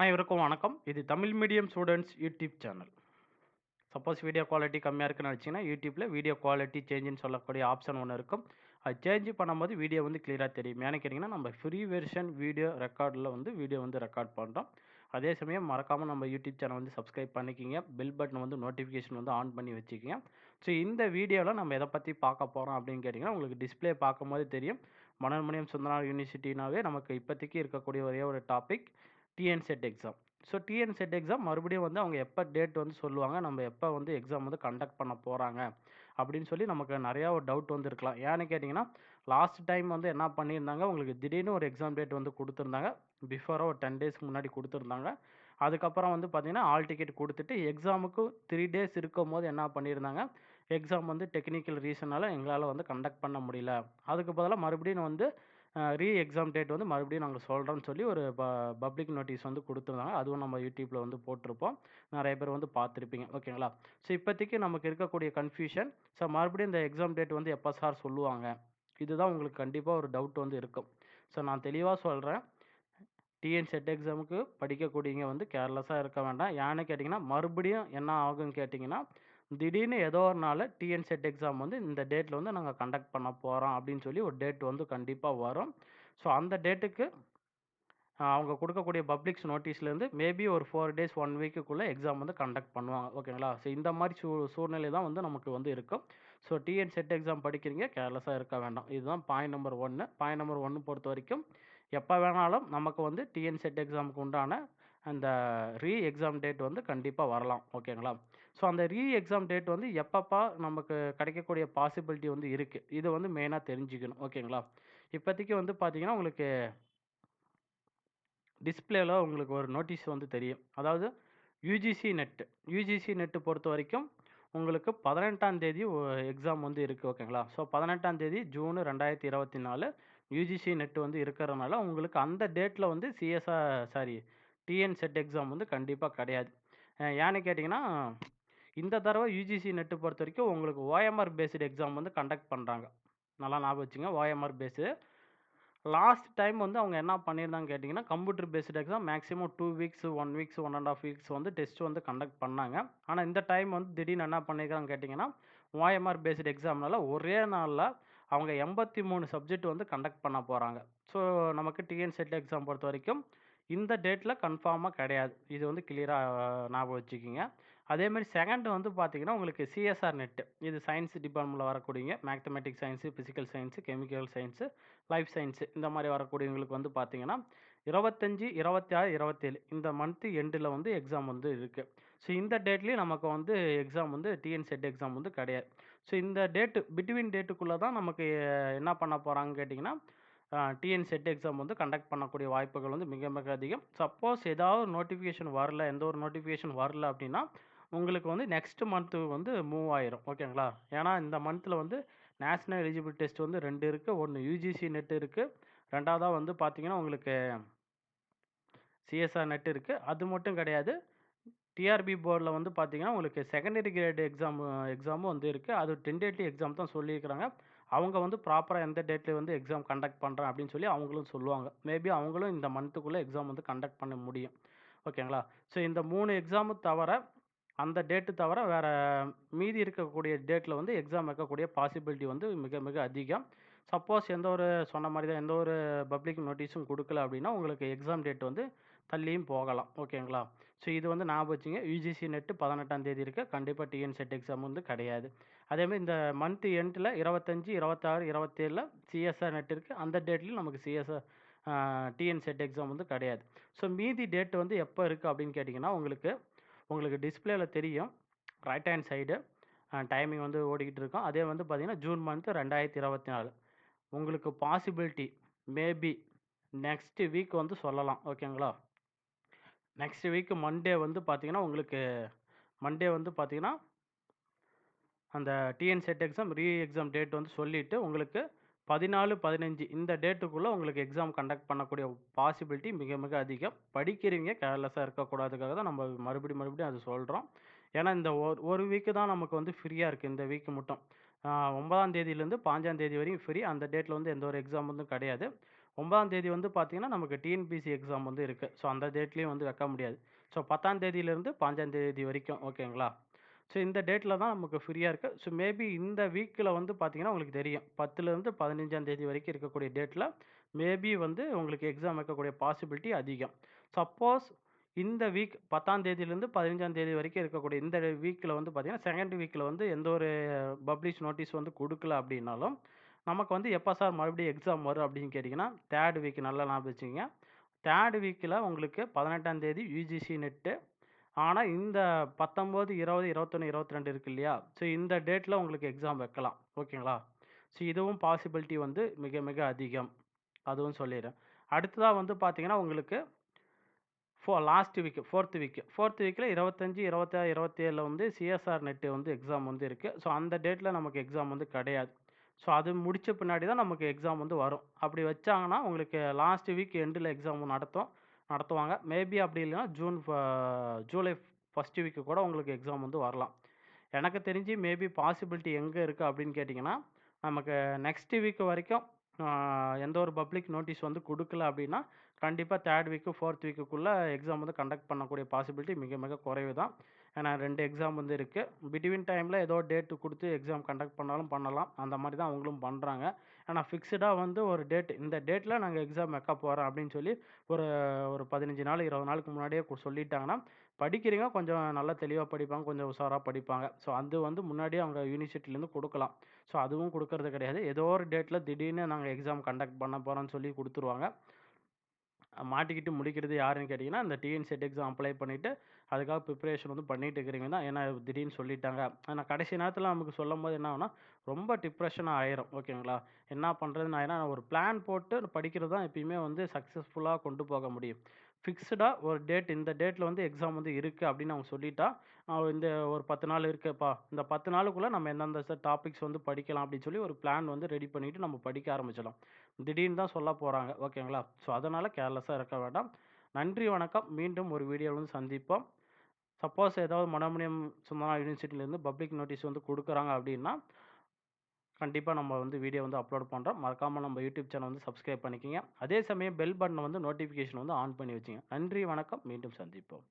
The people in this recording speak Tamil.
அனைவருக்கும் வணக்கம். இது Tamil medium students YouTube channel. Suppose video quality கம்மியாக இருக்குன்னு நினச்சிங்கன்னா யூடியூப்பில் வீடியோ குவாலிட்டி சேஞ்சுன்னு சொல்லக்கூடிய ஆப்ஷன் ஒன்று இருக்கும். அது சேஞ்ச் பண்ணும்போது வீடியோ வந்து கிளியராக தெரியும். ஏன்னு கேட்டிங்கன்னா நம்ம ஃப்ரீ வெர்ஷன் வீடியோ ரெக்கார்டில் வந்து வீடியோ வந்து ரெக்கார்ட் பண்ணுறோம் அதே சமயம் மறக்காமல் நம்ம யூடியூப் சேனல் வந்து சப்ஸ்கிரைப் பண்ணிக்கிங்க. பெல் பட்டன் வந்து நோட்டிஃபிகேஷன் வந்து ஆன் பண்ணி வச்சுக்கிங்க. ஸோ இந்த வீடியோவில் நம்ம எதை பற்றி பார்க்க போகிறோம் அப்படின்னு கேட்டிங்கன்னா உங்களுக்கு டிஸ்பிளே பார்க்கும்போது தெரியும். மனோன்மணியம் சுந்தரனார் யூனிவர்சிட்டினாவே நமக்கு இப்போதைக்கு இருக்கக்கூடிய ஒரே ஒரு topic TN SET exam so TN SET exam மறுபடியும் வந்து அவங்க எப்போ டேட் வந்து சொல்லுவாங்க நம்ம எப்போ வந்து எக்ஸாம் வந்து கண்டக்ட் பண்ண போகிறாங்க அப்படின்னு சொல்லி நமக்கு நிறையா ஒரு டவுட் வந்து இருக்கலாம். ஏன்னு கேட்டிங்கன்னா லாஸ்ட் டைம் வந்து என்ன பண்ணியிருந்தாங்க உங்களுக்கு திடீர்னு ஒரு எக்ஸாம் டேட் வந்து கொடுத்துருந்தாங்க பிஃபோராக ஒரு டென் டேஸ்க்கு முன்னாடி கொடுத்துருந்தாங்க. அதுக்கப்புறம் வந்து பார்த்திங்கன்னா ஆல் டிக்கெட் கொடுத்துட்டு எக்ஸாமுக்கு த்ரீ டேஸ் இருக்கும் போது என்ன பண்ணியிருந்தாங்க எக்ஸாம் வந்து டெக்னிக்கல் ரீசனால் எங்களால் வந்து கண்டக்ட் பண்ண முடியல. அதுக்கு பதிலாக மறுபடியும் வந்து ரீ எக்ஸாம் டேட் வந்து மறுபடியும் நாங்கள் சொல்கிறோம்னு சொல்லி ஒரு ப பப்ளிக் நோட்டீஸ் வந்து கொடுத்துருந்தாங்க. அதுவும் நம்ம யூடியூப்பில் வந்து போட்டிருப்போம். நிறைய பேர் வந்து பார்த்துருப்பீங்க. ஓகேங்களா? ஸோ இப்போதைக்கு நமக்கு இருக்கக்கூடிய கன்ஃபியூஷன் ஸோ மறுபடியும் இந்த எக்ஸாம் டேட் வந்து எப்போ சார் சொல்லுவாங்க? இதுதான் உங்களுக்கு கண்டிப்பாக ஒரு டவுட் வந்து இருக்கும். ஸோ நான் தெளிவாக சொல்கிறேன் டிஎன் செட் எக்ஸாமுக்கு படிக்கக்கூடியவங்க வந்து கேர்லெஸ்ஸாக இருக்க வேண்டாம். ஏன்னு கேட்டிங்கன்னா மறுபடியும் என்ன ஆகும்னு கேட்டிங்கன்னா திடீர்னு ஏதோ ஒரு நாள் டிஎன் செட் எக்ஸாம் வந்து இந்த டேட்டில் வந்து நாங்கள் கண்டக்ட் பண்ண போகிறோம் அப்படின்னு சொல்லி ஒரு டேட் வந்து கண்டிப்பாக வரும். ஸோ அந்த டேட்டுக்கு அவங்க கொடுக்கக்கூடிய பப்ளிக்ஸ் நோட்டீஸ்லேருந்து மேபி ஒரு ஃபோர் டேஸ் ஒன் வீக்குக்குள்ளே எக்ஸாம் வந்து கண்டக்ட் பண்ணுவாங்க. ஓகேங்களா ஸோ இந்த மாதிரி சூ சூழ்நிலை தான் வந்து நமக்கு வந்து இருக்கும். ஸோ டிஎன் செட் எக்ஸாம் படிக்கிறீங்க கேர்லெஸ்ஸாக இருக்க வேண்டாம். இதுதான் பாயிண்ட் நம்பர் ஒன்று பாயிண்ட் நம்பர் ஒன்று பொறுத்த வரைக்கும் எப்போ வேணாலும் நமக்கு வந்து டிஎன் செட் எக்ஸாமுக்கு உண்டான அந்த ரீ எக்ஸாம் டேட் வந்து கண்டிப்பாக வரலாம். ஓகேங்களா ஸோ அந்த ரீ எக்ஸாம் டேட் வந்து எப்பப்பா நமக்கு கிடைக்கக்கூடிய பாசிபிலிட்டி வந்து இருக்குது இது வந்து மெயினாக தெரிஞ்சுக்கணும். ஓகேங்களா? இப்போதைக்கு வந்து பார்த்தீங்கன்னா உங்களுக்கு டிஸ்பிளேல உங்களுக்கு ஒரு நோட்டீஸ் வந்து தெரியும். அதாவது யூஜிசி நெட்டு யூஜிசி நெட்டு பொறுத்த வரைக்கும் உங்களுக்கு பதினெட்டாம் தேதி எக்ஸாம் வந்து இருக்குது ஓகேங்களா? ஸோ பதினெட்டாம் தேதி ஜூன் ரெண்டாயிரத்தி இருபத்தி நாலு யூஜிசி நெட் வந்து இருக்கிறதுனால உங்களுக்கு அந்த டேட்டில் வந்து CSR sorry TN SET exam வந்து கண்டிப்பாக கிடையாது. ஏன்னு கேட்டிங்கன்னா இந்த தடவை யூஜிசி நெட்டு பொறுத்த வரைக்கும் உங்களுக்கு ஓஎம்ஆர் பேஸ்டு எக்ஸாம் வந்து கண்டக்ட் பண்ணுறாங்க நல்லா ஞாபகம் வச்சுங்க ஓஎம்ஆர் பேஸு லாஸ்ட் டைம் வந்து அவங்க என்ன பண்ணியிருந்தாங்க கேட்டிங்கன்னா computer based exam maximum two weeks one weeks one and half weeks வந்து டெஸ்ட் வந்து கண்டக்ட் பண்ணாங்க. ஆனால் இந்த டைம் வந்து திடீர்னு என்ன பண்ணியிருக்காங்க கேட்டிங்கன்னா ஓஎம்ஆர் பேஸ்டு எக்ஸாம்னால ஒரே நாளில் அவங்க எண்பத்தி மூணு சப்ஜெக்ட் வந்து கண்டக்ட் பண்ண போகிறாங்க ஸோ நமக்கு டிஎன் செட் எக்ஸாம் பொறுத்த வரைக்கும் இந்த டேட்டில் கன்ஃபார்மாக கிடையாது. இது வந்து கிளியராக ஞாபகம் வச்சுக்கிங்க. அதேமாதிரி செகண்ட் வந்து பார்த்தீங்கன்னா உங்களுக்கு சிஎஸ்ஆர் நெட்டு இது சயின்ஸ் டிபார்ட்மெண்ட்டில் வரக்கூடியங்க mathematics science physical science chemical science life science இந்த மாதிரி வரக்கூடியவங்களுக்கு வந்து பார்த்தீங்கன்னா இருபத்தஞ்சி இருபத்தி ஆறு இருபத்தேழு இந்த மந்த்து எண்டில் வந்து எக்ஸாம் வந்து இருக்குது ஸோ இந்த டேட்லேயும் நமக்கு வந்து எக்ஸாம் வந்து டிஎன்செட் எக்ஸாம் வந்து கிடையாது. ஸோ இந்த டேட்டு பிட்வீன் டேட்டுக்குள்ளே தான் நமக்கு என்ன பண்ண போகிறாங்கன்னு கேட்டிங்கன்னா டிஎன் செட் எக்ஸாம் வந்து கண்டக்ட் பண்ணக்கூடிய வாய்ப்புகள் வந்து மிக மிக அதிகம். சப்போஸ் ஏதாவது நோட்டிஃபிகேஷன் வரல எந்த ஒரு நோட்டிஃபிகேஷன் வரல அப்படின்னா உங்களுக்கு வந்து நெக்ஸ்ட் மந்த்து வந்து மூவ் ஆயிரும். ஓகேங்களா ஏன்னா இந்த மந்தில் வந்து நேஷ்னல் எலிஜிபிள் டெஸ்ட் வந்து ரெண்டு இருக்குது ஒன்று யூஜிசி நெட் இருக்குது ரெண்டாவதாக வந்து பார்த்தீங்கன்னா உங்களுக்கு சிஎஸ்ஆர் நெட் இருக்குது அது மட்டும் கிடையாது. டிஆர்பி போர்டில் வந்து பார்த்தீங்கன்னா உங்களுக்கு செகண்டரி கிரேட் எக்ஸாம் எக்ஸாமும் வந்து இருக்குது அது டென்டேட்டிவ் எக்ஸாம் தான் சொல்லியிருக்கிறாங்க. அவங்க வந்து ப்ராப்பராக எந்த டேட்டில் வந்து எக்ஸாம் கண்டக்ட் பண்ணுறேன் அப்படின்னு சொல்லி அவங்களும் சொல்லுவாங்க. மேபி அவங்களும் இந்த மந்த்துக்குள்ளே எக்ஸாம் வந்து கண்டக்ட் பண்ண முடியும். ஓகேங்களா ஸோ இந்த மூணு எக்ஸாமும் தவிர அந்த டேட்டு தவிர வேறு மீதி இருக்கக்கூடிய டேட்டில் வந்து எக்ஸாம் வைக்கக்கூடிய பாசிபிலிட்டி வந்து மிக மிக அதிகம். சப்போஸ் எந்த ஒரு சொன்ன மாதிரி தான் எந்த ஒரு பப்ளிக் நோட்டீஸும் கொடுக்கல அப்படின்னா உங்களுக்கு எக்ஸாம் டேட் வந்து தள்ளியும் போகலாம். ஓகேங்களா ஸோ இது வந்து ஞாபகம் வச்சுங்க. யூஜிசி நெட்டு பதினெட்டாம் தேதி இருக்குது கண்டிப்பாக டிஎன் செட் எக்ஸாம் வந்து கிடையாது. அதேமாதிரி இந்த மந்த் எண்டில் இருபத்தஞ்சி இருபத்தாறு இருபத்தேழில் சிஎஸ்ஆர் நெட் இருக்குது அந்த டேட்லையும் நமக்கு சிஎஸ்ஆர் டிஎன் செட் எக்ஸாம் வந்து கிடையாது. ஸோ மீதி டேட் வந்து எப்போ இருக்குது அப்படின்னு கேட்டிங்கன்னா உங்களுக்கு உங்களுக்கு டிஸ்பிளேல தெரியும். ரைட் ஹேண்ட் சைடு டைமிங் வந்து ஓடிக்கிட்டு இருக்கோம். அதே வந்து பார்த்திங்கன்னா ஜூன் மந்த்து ரெண்டாயிரத்தி இருபத்தி நாலு. உங்களுக்கு பாசிபிலிட்டி மேபி நெக்ஸ்ட் வீக் வந்து சொல்லலாம். ஓகேங்களா நெக்ஸ்ட் வீக் மண்டே வந்து பார்த்திங்கன்னா உங்களுக்கு மண்டே வந்து பார்த்திங்கன்னா அந்த TN SET exam re exam date வந்து சொல்லிவிட்டு உங்களுக்கு பதினாலு பதினஞ்சு இந்த டேட்டுக்குள்ளே உங்களுக்கு எக்ஸாம் கண்டக்ட் பண்ணக்கூடிய பாசிபிலிட்டி மிக மிக அதிகம். படிக்கிறவங்க கேர்லெஸ்ஸாக இருக்கக்கூடாதுக்காக தான் நம்ம மறுபடியும் மறுபடியும் அது சொல்கிறோம் ஏன்னா இந்த ஒரு ஒரு வீக்கு தான் நமக்கு வந்து ஃப்ரீயாக இருக்குது இந்த வீக்கு மட்டும். ஒன்பதாம் தேதியிலேருந்து பாஞ்சாம் தேதி வரையும் ஃப்ரீ அந்த டேட்டில் வந்து எந்த ஒரு எக்ஸாம் வந்து கிடையாது. ஒன்பதாம் தேதி வந்து பார்த்தீங்கன்னா, நமக்கு டிஎன்பிஎஸ்சி எக்ஸாம் வந்து இருக்குது ஸோ அந்த டேட்லேயும் வந்து வைக்க முடியாது. ஸோ பத்தாம் தேதியிலேருந்து பாஞ்சாம் தேதி வரைக்கும் ஓகேங்களா? ஸோ இந்த டேட்டில் தான் நமக்கு ஃப்ரீயாக இருக்குது ஸோ மேபி இந்த வீக்கில் வந்து பார்த்தீங்கன்னா, உங்களுக்கு தெரியும். 10லேருந்து 15ஆம் தேதி வரைக்கும் இருக்கக்கூடிய டேட்டில் மேபி வந்து உங்களுக்கு எக்ஸாம் வைக்கக்கூடிய பாசிபிலிட்டி அதிகம். சப்போஸ் இந்த வீக் 10ஆம் தேதியிலேருந்து 15ஆம் தேதி வரைக்கும் இருக்கக்கூடிய இந்த வீக்கில் வந்து பார்த்தீங்கன்னா, செகண்ட் வீக்கில் வந்து எந்த ஒரு பப்ளிஷ் நோட்டீஸ் வந்து கொடுக்கல அப்படின்னாலும், நமக்கு வந்து எப்போ சார் மறுபடியும் எக்ஸாம் வரும் அப்படின்னு கேட்டிங்கன்னா தேர்ட் வீக் நல்லா ஞாபகம் வச்சுக்கங்க. 3 வீக்ல உங்களுக்கு 18ஆம் தேதி யூஜிசி நெட்டு. ஆனா இந்த 19, 20, 21, 22 இருக்கு இல்லையா? ஸோ இந்த டேட்ல உங்களுக்கு எக்ஸாம் வைக்கலாம். ஓகேங்களா? ஸோ இதுவும் பாசிபிலிட்டி வந்து மிக மிக அதிகம். அதுவும் சொல்லிர்றேன். அடுத்ததா வந்து பார்த்தீங்கன்னா, உங்களுக்கு ஃபோ லாஸ்ட் வீக் 4த் வீக் 4த் வீக்ல 25, 26, 27ல வந்து சிஎஸ்ஆர் நெட் வந்து எக்ஸாம் வந்து இருக்கு. ஸோ அந்த டேட்ல நமக்கு எக்ஸாம் வந்து கிடையாது. ஸோ அது முடிச்ச பின்னாடி தான் நமக்கு எக்ஸாம் வந்து வரும். அப்படி வச்சாங்கன்னா, உங்களுக்கு லாஸ்ட் வீக் எண்டுல எக்ஸாம் நடத்தும் நடத்துவாங்க. மேபி அப்படி இல்லைன்னா ஜூன் ஃப ஜூலை ஃபஸ்ட் வீக்கு கூட உங்களுக்கு எக்ஸாம் வந்து வரலாம். எனக்கு தெரிஞ்சு மேபி பாசிபிலிட்டி எங்கே இருக்குது அப்படின்னு கேட்டிங்கன்னா நமக்கு நெக்ஸ்ட் வீக் வரைக்கும் எந்த ஒரு பப்ளிக் நோட்டீஸ் வந்து கொடுக்கல அப்படின்னா, கண்டிப்பாக தேர்ட் வீக்கு ஃபோர்த் வீக்குக்குள்ளே எக்ஸாம் வந்து கண்டக்ட் பண்ணக்கூடிய பாசிபிலிட்டி மிக மிக குறைவு தான். ஏன்னா ரெண்டு எக்ஸாம் வந்து இருக்குது பிட்வீன் டைமில் ஏதோ டேட்டு கொடுத்து எக்ஸாம் கண்டக்ட் பண்ணாலும் பண்ணலாம். அந்த மாதிரி தான் அவங்களும் பண்ணுறாங்க ஆனால் ஃபிக்ஸ்டாக வந்து ஒரு டேட் இந்த டேட்டில் நாங்கள் எக்ஸாம் வைக்க போகிறோம் அப்படின்னு சொல்லி ஒரு ஒரு 15 நாள், 20 நாளுக்கு முன்னாடியே சொல்லிட்டாங்கன்னா, படிக்கிறீங்க கொஞ்சம் நல்லா தெளிவாக படிப்பாங்க. கொஞ்சம் உஷாராக படிப்பாங்க. ஸோ அது வந்து முன்னாடியே அவங்க யூனிவர்சிட்டிலேருந்து கொடுக்கலாம் ஸோ அதுவும் கொடுக்கறது கிடையாது. ஏதோ ஒரு டேட்டில் திடீர்னு நாங்கள் எக்ஸாம் கண்டக்ட் பண்ண போகிறோம்னு சொல்லி கொடுத்துருவாங்க மாட்டிக்கிட்டு முழிக்கிறது யாருன்னு கேட்டிங்கன்னா இந்த டிஎன் செட் எக்ஸாம் அப்ளை பண்ணிவிட்டு அதுக்காக ப்ரிப்பரேஷன் வந்து பண்ணிகிட்டு இருக்கிறவங்க தான். ஏன்னா திடீர்னு சொல்லிட்டாங்க. ஆனால் கடைசி நேரத்தில் நமக்கு சொல்லும் போது என்ன ஆகுனா ரொம்ப டிப்ரெஷனாக ஆயிரும். ஓகேங்களா? என்ன பண்றதுன்னு ஏன்னா ஒரு பிளான் போட்டு படிக்கிறது தான் எப்பயுமே வந்து சக்ஸஸ்ஃபுல்லாக கொண்டு போக முடியும். ஃபிக்ஸ்டா ஒரு டேட் இந்த டேட்டில் வந்து எக்ஸாம் வந்து இருக்குது அப்படின்னு அவங்க சொல்லிட்டா, இந்த ஒரு 10 நாள் இருக்குப்பா. இந்த பத்து நாளுக்குள்ளே நம்ம எந்தெந்த டாபிக்ஸ் வந்து படிக்கலாம் அப்படின்னு சொல்லி ஒரு பிளான் வந்து ரெடி பண்ணிவிட்டு நம்ம படிக்க ஆரம்பிச்சிடலாம். திடீர்னு தான் சொல்ல போகிறாங்க ஓகேங்களா? ஸோ அதனால் கேர்லெஸ்ஸாக இருக்க வேண்டாம். நன்றி, வணக்கம். மீண்டும் ஒரு வீடியோவில் வந்து சந்திப்போம். சப்போஸ் ஏதாவது மனோன்மணியம் சுந்தரா யூனிவர்சிட்டிலேருந்து பப்ளிக் நோட்டீஸ் வந்து கொடுக்குறாங்க அப்படின்னா, கண்டிப்பாக நம்ம வந்து வீடியோ வந்து அப்லோட் பண்ணுறோம் மறக்காமல் நம்ம யூடியூப் சேனல் வந்து சப்ஸ்கிரைப் பண்ணிக்கங்க. அதே சமயம் பெல் பட்டனை வந்து நோட்டிஃபிகேஷன் வந்து ஆன் பண்ணி வச்சுங்க. நன்றி, வணக்கம். மீண்டும் சந்திப்போம்.